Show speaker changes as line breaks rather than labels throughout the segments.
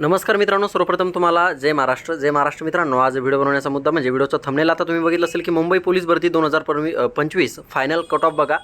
नमस्कार मित्रांनो सर्वप्रथम तुम्हाला जय महाराष्ट्र. जय महाराष्ट्र मित्रांनो आज व्हिडिओ बनवण्याचा मुद्दा म्हणजे व्हिडिओचा थंबनेल आता तुम्ही बघितलं असेल की मुंबई पोलीस भरती दोन हजार परवी पंचवीस फायनल कट ऑफ बघा.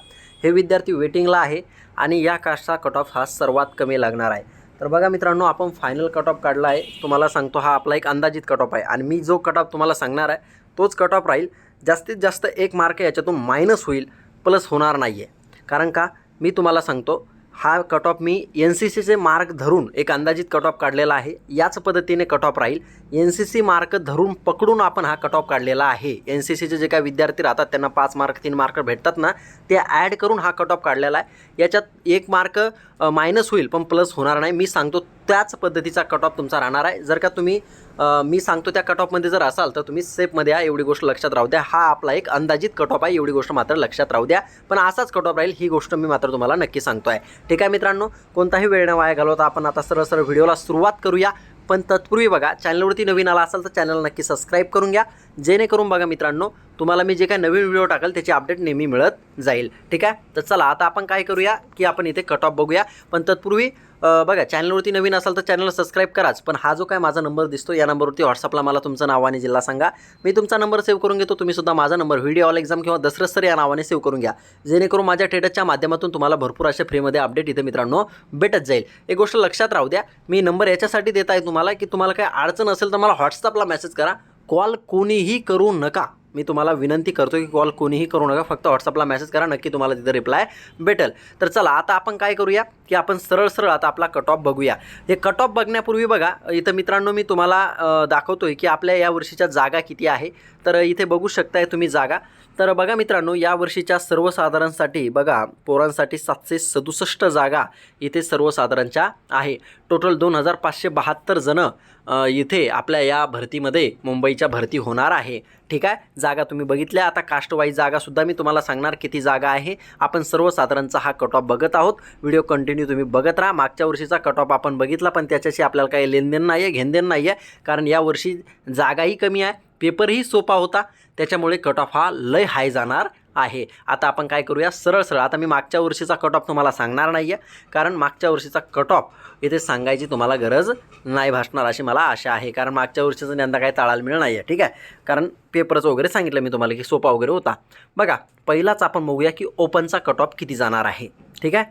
हे विद्यार्थी वेटिंगला आहे आणि या कास्टचा कट ऑफ हा सर्वात कमी लागणार आहे. तर बघा मित्रांनो आपण फायनल कट ऑफ काढला आहे. तुम्हाला सांगतो हा आपला एक अंदाजित कट ऑफ आहे. आणि मी जो कट ऑफ तुम्हाला सांगणार आहे तोच कट ऑफ राहील. जास्तीत जास्त एक मार्क याच्यातून मायनस होईल प्लस होणार नाही आहे कारण का? मी तुम्हाला सांगतो हा कट ऑफ मी एन सी सीचे मार्क धरून एक अंदाजित कट ऑफ काढलेला आहे. याच पद्धतीने कट ऑफ राहील. एन सी सी मार्क धरून पकडून आपण हा कट ऑफ काढलेला आहे. एन सी सीचे जे काही विद्यार्थी राहतात त्यांना पाच मार्क तीन मार्क भेटतात ना ते ॲड करून हा कट ऑफ काढलेला आहे. याच्यात एक मार्क मायनस होईल पण प्लस होणार नाही. मी सांगतो त्याच पद्धतीचा कट ऑफ तुमचा राहणार आहे. जर का तुम्ही मी सांगतो त्या कट ऑफमध्ये जर असाल तर तुम्ही सेफमध्ये या एवढी गोष्ट लक्षात राहू द्या. हा आपला एक अंदाजित कट ऑफ आहे एवढी गोष्ट मात्र लक्षात राहू द्या. पण असाच कट ऑफ राहील ही गोष्ट मी मात्र तुम्हाला नक्की सांगतो आहे ठीक आहे मित्रांनो कोणताही वेळ न वाया घालवता आपण आता सरळ सरळ व्हिडिओला सुरुवात करूया. पण तत्पूर्वी बघा चॅनलवरती नवीन आला असाल तर चॅनल नक्की सबस्क्राईब करून घ्या. जेणेकरून बघा मित्रांनो तुम्हाला मी जे काही नवीन व्हिडिओ टाकेल त्याची अपडेट नेहमी मिळत जाईल. ठीक आहे? तर चला आता आपण काय करूया की आपण इथे कट ऑफ बघूया. पण तत्पूर्वी बघा चॅनलवरती नवीन असाल तर चॅनलला सबस्क्राईब कराच पण हा जो काय माझा नंबर दिसतो या नंबरवरती व्हॉट्सअपला मला तुमचं नाव आणि जिल्हा सांगा. मी तुमचा नंबर सेव्ह करून घेतो तुम्ही सुद्धा माझा नंबर व्हिडिओ ऑल एक्झाम किंवा दसरस सर या नावाने सेव्ह करून घ्या. जेणेकरून माझ्या ट्रेडरच्या माध्यमातून तुम्हाला भरपूर अशा फ्रीमध्ये अपडेट इथे मित्रांनो भेटत जाईल. एक गोष्ट लक्षात राहू द्या मी नंबर याच्यासाठी देत आहे तुम्हाला की तुम्हाला काही अडचण असेल तर मला व्हॉट्सअपला मेसेज करा. कॉल कोणीही करू नका. मी तुम्हाला विनंती करतो की कॉल कोणीही करू नका फक्त व्हॉट्सअपला मेसेज करा नक्की तुम्हाला तिथे रिप्लाय भेटेल. तर चला आता आपण काय करूया? की आपण सरळ सरळ आता आपला कट ऑफ बघूया. हे कट ऑफ बघण्यापूर्वी बघा इथं मित्रांनो मी तुम्हाला दाखवतो दाखवतोय की आपल्या या वर्षीच्या जागा किती आहे. तर इथे बघू शकताय तुम्ही जागा. तर बघा मित्रांनो या वर्षीच्या सर्वसाधारणसाठी बघा पोरांसाठी सातशे सदुसष्ट जागा इथे सर्वसाधारणच्या आहे. टोटल दोन हजार पाचशे बहात्तर जणं इथे आपल्या या भरतीमध्ये मुंबईच्या भरती होणार आहे. ठीक आहे? जागा तुम्ही बघितल्या. आता कास्टवाईज जागासुद्धा मी तुम्हाला सांगणार किती जागा आहे. आपण सर्वसाधारणचा हा कट ऑफ बघत आहोत. व्हिडिओ कंटिन्यू तुम्ही बघत राहा. मागच्या वर्षीचा कट ऑफ आपण बघितला पण त्याच्याशी आपल्याला काही लेनदेन नाही आहे घेणदेन नाही आहे कारण या वर्षी जागाही कमी आहे. पेपरही सोपा होता. त्याच्यामुळे कट ऑफ हा लय हाय जाणार. आहे. आता आपण काय करूया? सरळ सरळ. आता मी मागच्या वर्षीचा कट ऑफ तुम्हाला सांगणार नाही आहे कारण मागच्या वर्षीचा कट ऑफ इथे सांगायची तुम्हाला गरज नाही भासणार अशी मला आशा आहे. कारण मागच्या वर्षीचं यंदा काही ताळालमेळ नाही आहे ठीक आहे? कारण पेपरचं वगैरे सांगितलं मी तुम्हाला की सोपा वगैरे होता. बघा पहिलाच आपण बघूया की ओपनचा कट ऑफ किती जाणार आहे ठीक आहे?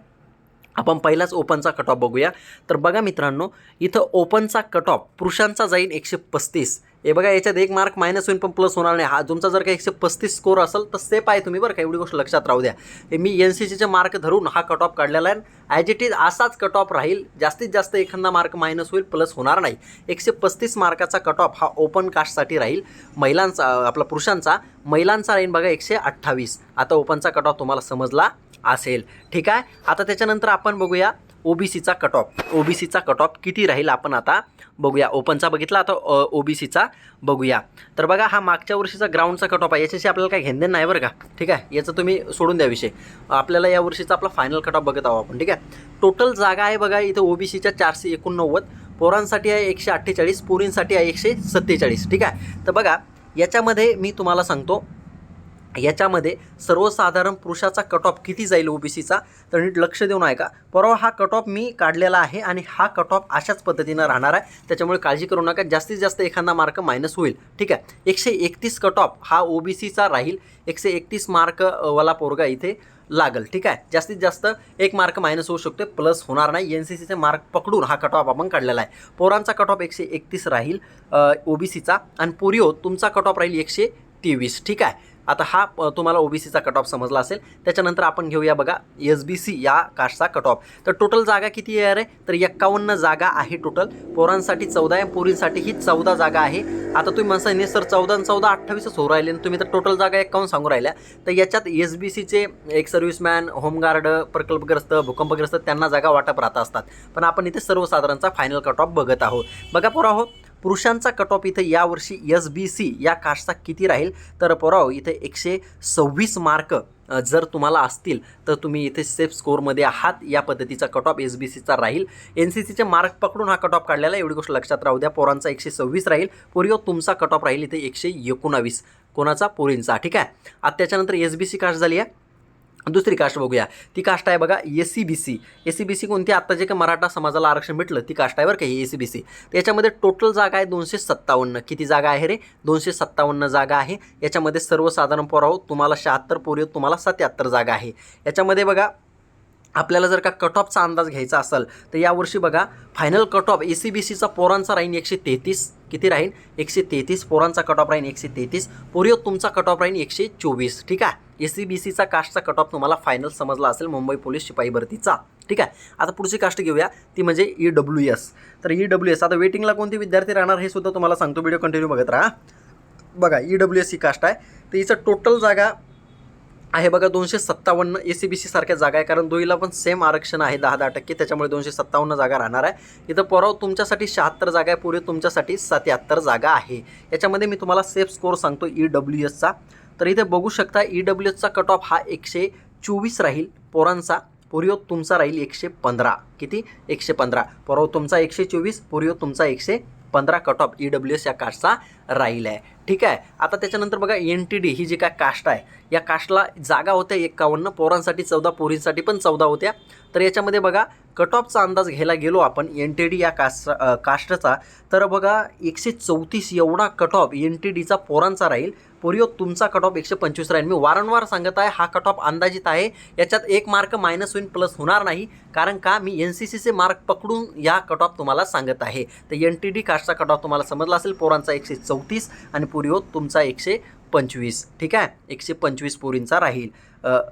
आपण पहिलाच ओपनचा कट ऑफ बघूया. तर बघा मित्रांनो इथं ओपनचा कट ऑफ पुरुषांचा जाईल एकशे पस्तीस हे बघा याच्यात एक मार्क मायनस होईल पण प्लस होणार नाही. हा तुमचा जर का एकशे पस्तीस स्कोर असेल तर सेफ आहे तुम्ही बरं का. एवढी गोष्ट लक्षात राहू द्या. हे मी एन सी सीचे मार्क धरून हा कट ऑफ काढलेला आहे. ॲज इट इज असाच कट ऑफ राहील. जास्तीत जास्त एखादा मार्क मायनस होईल प्लस होणार नाही. एकशे पस्तीस मार्काचा कट ऑफ हा ओपन कास्टसाठी राहील. महिलांचा आपला पुरुषांचा. महिलांचा राहील बघा एकशे अठ्ठावीस. आता ओपनचा कट ऑफ तुम्हाला समजला असेल. ठीक आहे? आता त्याच्यानंतर आपण बघूया. ओबीसीचा कट ऑफ ओबीसीचा कट ऑफ किती राहील आपण आता बघूया. ओपनचा बघितला आता ओबीसीचा बघूया. तर बघा हा मागच्या वर्षीचा ग्राउंडचा कट ऑफ आहे. याच्याशी आपल्याला काय घेणदेण नाही बरं का? ठीक आहे? याचं तुम्ही सोडून द्या विषय. आपल्याला या वर्षीचा आपला फायनल कट ऑफ बघत आहोत आपण. ठीक आहे? टोटल जागा आहे बघा इथं ओबीसीच्या चारशे एकोणनव्वद. पोरांसाठी आहे एकशे अठ्ठेचाळीस पोरींसाठी आहे एकशे सत्तेचाळीस. ठीक आहे? तर बघा याच्यामध्ये मी तुम्हाला सांगतो याच्यामध्ये सर्वसाधारण पुरुषाचा कट ऑफ किती जाईल ओबीसीचा तर नीट लक्ष देऊन ऐका. परवा हा कट ऑफ मी काढलेला आहे आणि हा कट ऑफ अशाच पद्धतीनं राहणार आहे. त्याच्यामुळे काळजी करू नका. जास्तीत जास्त एखादा मार्क मायनस होईल. ठीक आहे? एकशे एकतीस कट ऑफ हा ओबीसीचा राहील. एकशे एकतीस मार्क वाला पोरगा इथे लागल. ठीक आहे? जास्तीत जास्त एक मार्क मायनस होऊ शकतो. प्लस होणार नाही. एन सी सीचे मार्क पकडून हा कट ऑफ आपण काढलेला आहे. पोरांचा कट ऑफ एकशे एकतीस राहील ओबीसीचा आणि पोरिओ तुमचा कट ऑफ राहील एकशे तेवीस. ठीक आहे? आता हा अ, तुम्हाला ओबीसीचा कट ऑफ समजला असेल. त्याच्यानंतर आपण घेऊया बघा एस बी सी या कास्टचा कट ऑफ तर टोटल जागा किती येणार आहे तर एक्कावन्न जागा आहे टोटल पोरांसाठी चौदा आहे पोरींसाठी ही चौदा जागा आहे. आता तुम्ही म्हणता नाही सर चौदा आणि चौदा अठ्ठावीसच होऊ राहिले. आणि तुम्ही तर टोटल जागा एक्कावन्न सांगू राहिल्या. तर याच्यात एस बी सीचे एक सर्व्हिसमॅन होमगार्ड प्रकल्पग्रस्त भूकंपग्रस्त त्यांना जागा वाटप राहत असतात. पण आपण इथे सर्वसाधारणचा फायनल कट ऑफ बघत आहोत. बघा पोरा हो पुरुषांचा कट ऑफ इथं यावर्षी एस बी सी या कास्टचा किती राहील? तर पोराव इथे एकशे सव्वीस मार्क जर तुम्हाला असतील तर तुम्ही इथे सेफ स्कोअरमध्ये आहात. या पद्धतीचा कट ऑफ एस बी सीचा राहील. एन सी सीचे मार्क पकडून हा कट ऑफ काढलेला आहे, एवढी गोष्ट लक्षात राहू द्या. पोरांचा एकशे सव्वीस राहील. पोरिओ तुमचा कट ऑफ राहील इथे एकशे एकोणावीस. कोणाचा? पोरींचा. ठीक आहे? आता त्याच्यानंतर एस बी सी कास्ट झाली आहे. दुसरी कास्ट बघूया. ती कास्ट आहे बघा S C B C S C B C कोणती? आत्ता जे का मराठा समाजाला आरक्षण भेटलं ती कास्ट आहे बरं का ही ए सी बी सी त्याच्यामध्ये टोटल जागा आहे दोनशे सत्तावन्न. किती जागा आहे रे? दोनशे सत्तावन्न जागा आहे. याच्यामध्ये सर्वसाधारण पोराव तुम्हाला शहात्तर पोरी तुम्हाला सत्याहत्तर जागा आहे. याच्यामध्ये बघा आपल्याला जर का कट ऑफचा अंदाज घ्यायचा असेल तर यावर्षी बघा final cut off A C B सीचा पोरांचा राहीन एकशे तेहतीस. किती राहीन? एकशे तेहतीस. पोरांचा कट ऑफ राहीन एकशे तेहतीस. पोरियो तुमचा कट ऑफ राहीन एकशे चोवीस. ठीक आहे? ए सी बी सीचा कास्टचा कट ऑफ तुम्हाला फायनल समजला असेल मुंबई पोलीस शिपाई भरतीचा. ठीक आहे? आता पुढची कास्ट घेऊया. ती म्हणजे ई डब्ल्यू एस तर ई डब्ल्यू एस आता वेटिंगला कोणते विद्यार्थी राहणार हे सुद्धा तुम्हाला सांगतो. व्हिडिओ कंटिन्यू बघत राहा. बघा ई डब्ल्यू एस ही कास्ट आहे. तर हिचं टोटल जागा आहे बघा दोनशे सत्तावन्न ए सी बी सी सारख्या जागा आहे. कारण दोईला पण सेम आरक्षण आहे दहा दहा टक्के. त्याच्यामुळे दोनशे सत्तावन्न जागा राहणार आहे. इथं पोराव तुमच्यासाठी शहात्तर जागा आहे. पुढे तुमच्यासाठी सत्याहत्तर जागा आहे. याच्यामध्ये मी तुम्हाला सेफ स्कोर सांगतो ई डब्ल्यू एसचा तर इथे बघू शकता ई डब्ल्यू एसचा कट ऑफ हा एकशे चोवीस राहील. पोरांचा पुरियो तुमचा राहील एकशे पंधरा. किती? एकशे पंधरा. पोरो तुमचा एकशे चोवीस पुरियो तुमचा एकशे पंधरा cut off E W S या कास्टचा राहील आहे ठीक आहे? आता त्याच्यानंतर बघा एन टी डी ही जी काय कास्ट आहे या कास्टला जागा होत्या एक्कावन्न पोरांसाठी चौदा पोरींसाठी पण चौदा होत्या. तर याच्यामध्ये बघा कट ऑफचा अंदाज घ्यायला गेलो आपण एन टी डी या कास्ट कास्टचा तर बघा एकशे चौतीस एवढा कट ऑफ एन टी डीचा पोरांचा राहील. पोरियो तुमचा कट ऑफ एकशे पंचवीस राहील. मी वारंवार सांगत आहे हा कट ऑफ अंदाजित आहे. याच्यात एक मार्क मायनस होईल प्लस होणार नाही. कारण का? मी एन सी सीचे मार्क पकडून या कट ऑफ तुम्हाला सांगत आहे. तर एन टी डी कास्टचा कट ऑफ तुम्हाला समजला असेल पोरांचा एकशे चौतीस आणि पुरियो तुमचा एकशे पंचवीस. ठीक आहे? एकशे पंचवीस पोरींचा राहील.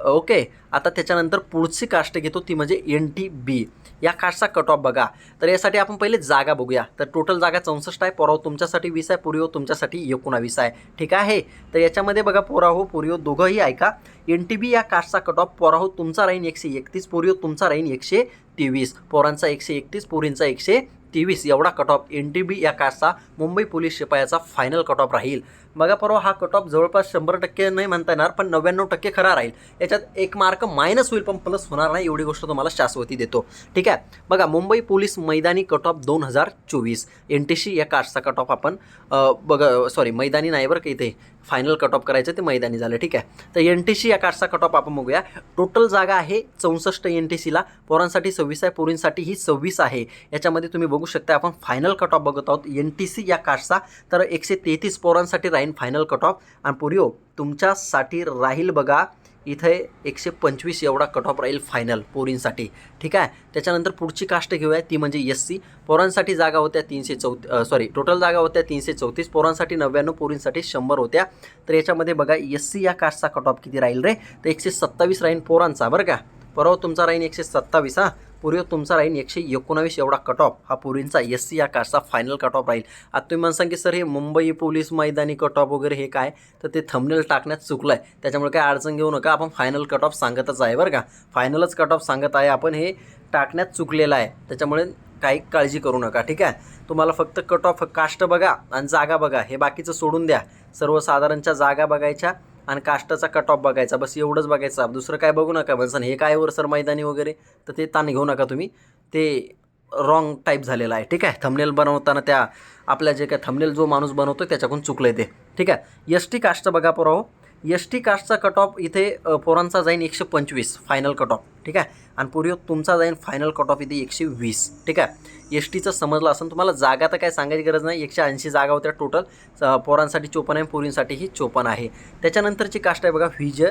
ओके. आता त्याच्यानंतर पुढची कास्ट घेतो ती म्हणजे एन टी बी या कास्टचा कट ऑफ बघा. तर यासाठी आपण पहिले जागा बघूया. तर टोटल जागा चौसष्ट आहे. पोराव तुमच्यासाठी वीस आहे. पुरीओ तुमच्यासाठी एकोणावीस आहे. ठीक आहे? तर याच्यामध्ये बघा पोराहो पुरीओ दोघंही ऐका एन टी बी या कास्टचा कट ऑफ पोराहो तुमचा राहीन एकशे एकतीस. पोरियो तुमचा राहीन एकशे तेवीस. पोरांचा एकशे एकतीस. पोरींचा एकशे तेवीस एवढा cut off N T B या कास्टचा मुंबई पोलीस शिपायाचा फायनल कट ऑफ राहील. बघा परवा हा कट ऑफ जवळपास शंभर टक्के नाही म्हणता येणार पण नव्याण्णव टक्के खरा राहील. याच्यात एक मार्क मायनस होईल पण प्लस होणार नाही एवढी गोष्ट तुम्हाला शाश्वती देतो. ठीक आहे? बघा मुंबई पोलीस मैदानी कट ऑफ दोन हजार चोवीस. एन टी सी या कास्टचा कट ऑफ आपण बघ बघा सॉरी मैदानी नाही बरं का इथे. फायनल कट ऑफ करायचं ते मैदानी झालं ठीक आहे? तर एन टी सी या कास्टचा कट ऑफ आपण बघूया. टोटल जागा आहे चौसष्ट एन टी सीला पोरांसाठी सव्वीस आहे पोरींसाठी ही सव्वीस आहे. याच्यामध्ये तुम्ही बघू शकता आपण फायनल कट ऑफ बघत आहोत एन टी सी या कास्टचा तर एकशे तेहतीस पोरांसाठी राहील. फायनल कट ऑफ आणि पुरियो तुमच्यासाठी राहील बघा इथे एकशे पंचवीस एवढा कट ऑफ राहील फायनल पोरींसाठी. ठीक आहे? त्याच्यानंतर पुढची कास्ट घेऊया ती म्हणजे एस सी पोरांसाठी जागा होत्या तीनशे चौ सॉरी टोटल जागा होत्या तीनशे चौतीस. पोरांसाठी नव्याण्णव पोरींसाठी शंभर होत्या. तर याच्यामध्ये बघा एस सी या कास्टचा कट ऑफ किती राहील रे? तर एकशे सत्तावीस राहील पोरांचा बरं का? परवा तुमचा राहील एकशे सत्तावीस हा? पूर्वी हो तुमचा राहील एकशे एकोणावीस एवढा कट ऑफ हा पुरींचा एस सी या कास्टचा फायनल कट ऑफ राहील. आता तुम्ही म्हणसान की सर हे मुंबई पोलीस मैदानी कट ऑफ वगैरे हे काय? तर ते थंबनेल टाकण्यात चुकलं आहे त्याच्यामुळे काय अडचण घेऊ नका. आपण फायनल कट ऑफ सांगतच आहे बरं का. फायनलच कट ऑफ सांगत आहे. आपण हे टाकण्यात चुकलेलं आहे. त्याच्यामुळे काही काळजी करू नका. ठीक आहे? तुम्हाला फक्त कट ऑफ कास्ट बघा आणि जागा बघा. हे बाकीचं सोडून द्या. सर्वसाधारणच्या जागा बघायच्या. आणि काष्टाचा कट ऑफ बघायचा. बस एवढंच बघायचा. दुसरं काय बघू नका. म्हणसान हे काय वर सर मैदानी वगैरे? तर ते ताण घेऊ नका तुम्ही. ते रॉंग टाईप झालेलं आहे. ठीक आहे? थमनेल बनवताना त्या आपल्या जे काय थमनेल जो माणूस बनवतो त्याच्याकडून चुकलं आहे ते. ठीक आहे? एस टी कास्टचं बघा पोराहो एस टी कास्टचा कट ऑफ इथे पोरांचा जाईन एकशे पंचवीस. फायनल कट ऑफ ठीक आहे? आणि पूर्वी तुमचा जाईल फायनल कट ऑफ इथे एकशे वीस. ठीक आहे? एस टीचं समजलं असं तुम्हाला जागा तर काय सांगायची गरज नाही. एकशे ऐंशी जागा होत्या टोटल पोरांसाठी चोपन्न आहे पोरींसाठीही चोपन्न आहे. त्याच्यानंतरची कास्ट आहे बघा व्हिज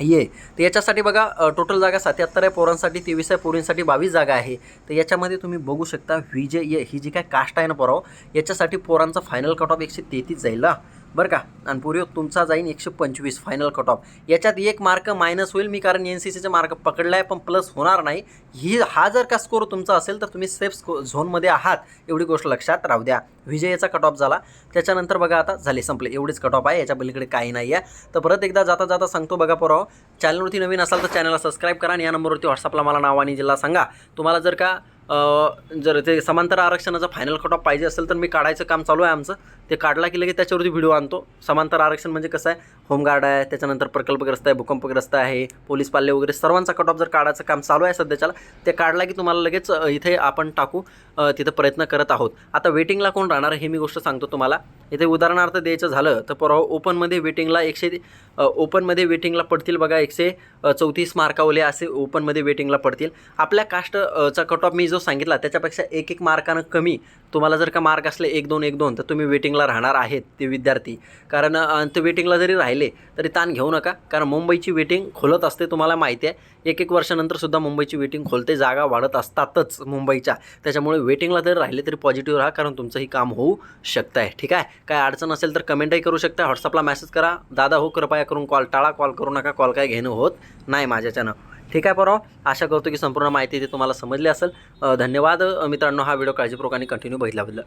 ये. तर याच्यासाठी बघा टोटल जागा सत्याहत्तर आहे पोरांसाठी तेवीस आहे पोरींसाठी बावीस जागा आहे. तर याच्यामध्ये तुम्ही बघू शकता व्ही ये. ही जी काय कास्ट आहे ना पोराव याच्यासाठी पोरांचा फायनल कट ऑफ एकशे तेहतीस जाईल ना बरं का? आणि पुरी तुमचा जाईन एकशे पंचवीस फायनल कट ऑफ याच्यात एक मार्क मायनस होईल मी कारण एन सी सीचा मार्क पकडला आहे पण प्लस होणार नाही. ही हा जर का स्कोर तुमचा असेल तर तुम्ही सेफ स्को झोनमध्ये आहात. एवढी गोष्ट लक्षात राहू द्या विजयाचा कट ऑफ झाला. त्याच्यानंतर बघा आता झाले संपले. एवढेच कट ऑफ आहे याच्या पलीकडे काही नाही आहे. तर परत एकदा जाता जाता सांगतो बघा पोराव चॅनलवरती नवीन असाल तर चॅनलला सबस्क्राईब करा आणि या नंबरवरती व्हॉट्सअपला मला नाव आणि जिल्हा सांगा. तुम्हाला जर का जर ते समांतर आरक्षणाचं फायनल कट ऑफ पाहिजे असेल तर मी काढायचं काम चालू आहे आमचं. ते काढला की लगेच त्याच्यावरती व्हिडिओ आणतो. समांतर आरक्षण म्हणजे कसं आहे? होमगार्ड आहे त्याच्यानंतर प्रकल्पग्रस्त आहे भूकंपग्रस्त आहे पोलीस पाल्य वगैरे सर्वांचा कट ऑफ जर काढायचं काम चालू आहे सध्याच्याला ते काढला की तुम्हाला लगेच इथे आपण टाकू तिथं प्रयत्न करत आहोत. आता वेटिंगला कोण राहणार हे मी गोष्ट सांगतो तुम्हाला. इथे उदाहरणार्थ द्यायचं झालं तर परवा ओपनमध्ये वेटिंगला एकशे ओपनमध्ये वेटिंगला पडतील बघा एकशे चौतीस मार्कावले असे ओपनमध्ये वेटिंगला पडतील. आपल्या कास्टचा कट ऑफ मी जो सांगितला त्याच्यापेक्षा एक एक मार्कानं कमी तुम्हाला जर का मार्क असले एक दोन एक दोन तर तुम्ही वेटिंगला राहणार आहेत ते विद्यार्थी. कारण ते वेटिंगला जरी राहील तरी ताण घेऊ नका. कारण मुंबईची वेटिंग खोलत असते तुम्हाला माहिती आहे. एक एक वर्षानंतर सुद्धा मुंबईची वेटिंग खोलते जागा वाढत असतातच मुंबईच्या. त्याच्यामुळे वेटिंगला जरी राहिले तरी पॉझिटिव्ह राहा कारण तुमचंही काम होऊ शकतं आहे ठीक आहे? काय अडचण असेल तर कमेंटही करू शकता. व्हॉट्सअपला मेसेज करा. दादा हो कृपया करून कॉल टाळा. कॉल करू नका. कॉल काय घेणं होत नाही माझ्याच्यानं ठीक आहे परवा आशा करतो की संपूर्ण माहिती ती तुम्हाला समजली असेल. धन्यवाद. मित्रांनो हा व्हिडिओ काळजीपूर्वक आणि कंटिन्यू बघितल्याबद्दल.